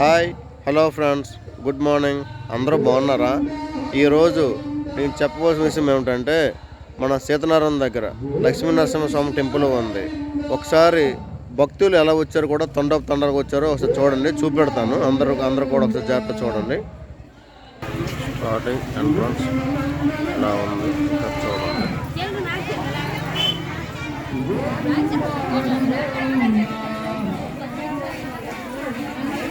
Hi hello friends good morning. అందరూ బాగున్నారా? ఈరోజు నేను చెప్పవలసిన విషయం ఏమిటంటే మన సీతనారాయణ దగ్గర లక్ష్మీ నరసింహస్వామి టెంపుల్ ఉంది. ఒకసారి భక్తులు ఎలా వచ్చారో కూడా తొండ తొండరగా వచ్చారో ఒకసారి చూడండి చూపెడతాను. అందరూ అందరూ కూడా ఒకసారి జాగ్రత్త చూడండి. స్టార్టింగ్ ఎంట్రన్స్ ఇలా ఉంది? చూడండి.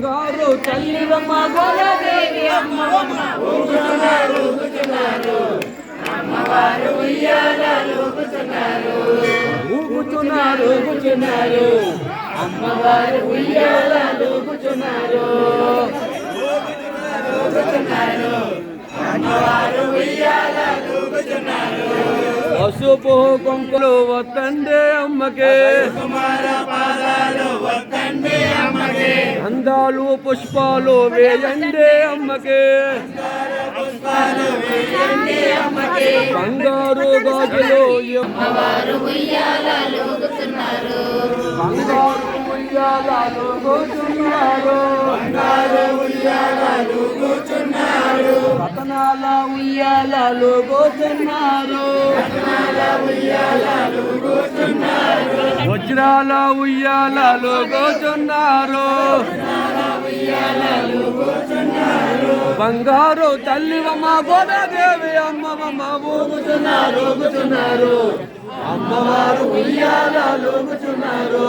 బంగారు తల్లివమ్మ గోలదేవి అమ్మమ్మ. ఊగుతున్నారు అమ్మవారు ఉయ్యాలలో ఊగుతున్నారు ఊగుతున్నారు ఊగుతున్నారు. అమ్మవారు ఉయ్యాలలో ఊగుతున్నారు పసుపు కొంకులు వత్తండే అమ్మకే. అందాలు పుష్పాలు వేయండి అమ్మకే. బంగారు గాజులు బంగారు ఉయ్యాలలు కూర్చున్నారు రతనాల ఉయ్యాలలు కూర్చున్నారు వజ్రాల ఉయ్యాలలు కూర్చున్నారు బంగారు తల్లివమ్మ గోదాదేవి అమ్మమ్మ ఊగుతున్నారు. ఊగుతున్నారు. అమ్మవారు ఉయ్యాలలు ఊగుతున్నారు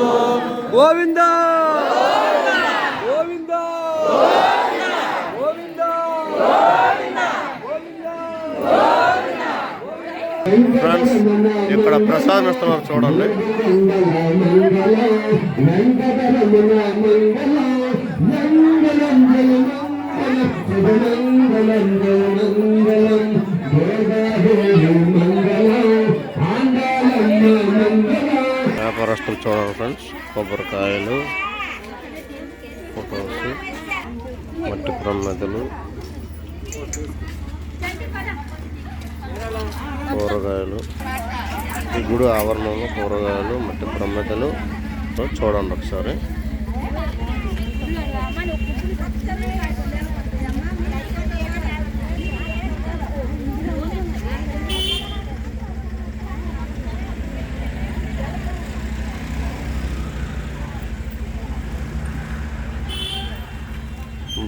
గోవింద! గోవింద! గోవింద! ఫ్రెండ్స్ ఇక్కడ ప్రసాదం చూడండి. వ్యాపారస్తులు చూడండి ఫ్రెండ్స్ కొబ్బరికాయలు ఫొటోస్ మట్టి ప్రమిదలు కూరగాయలు. ఈ గుడి ఆవరణంలో కూరగాయలు మట్టి ప్రమిదలు చూడండి ఒకసారి.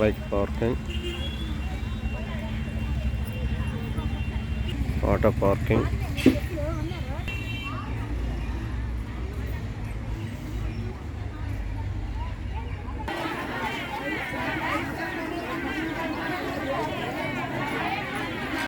Like parking. Auto parking.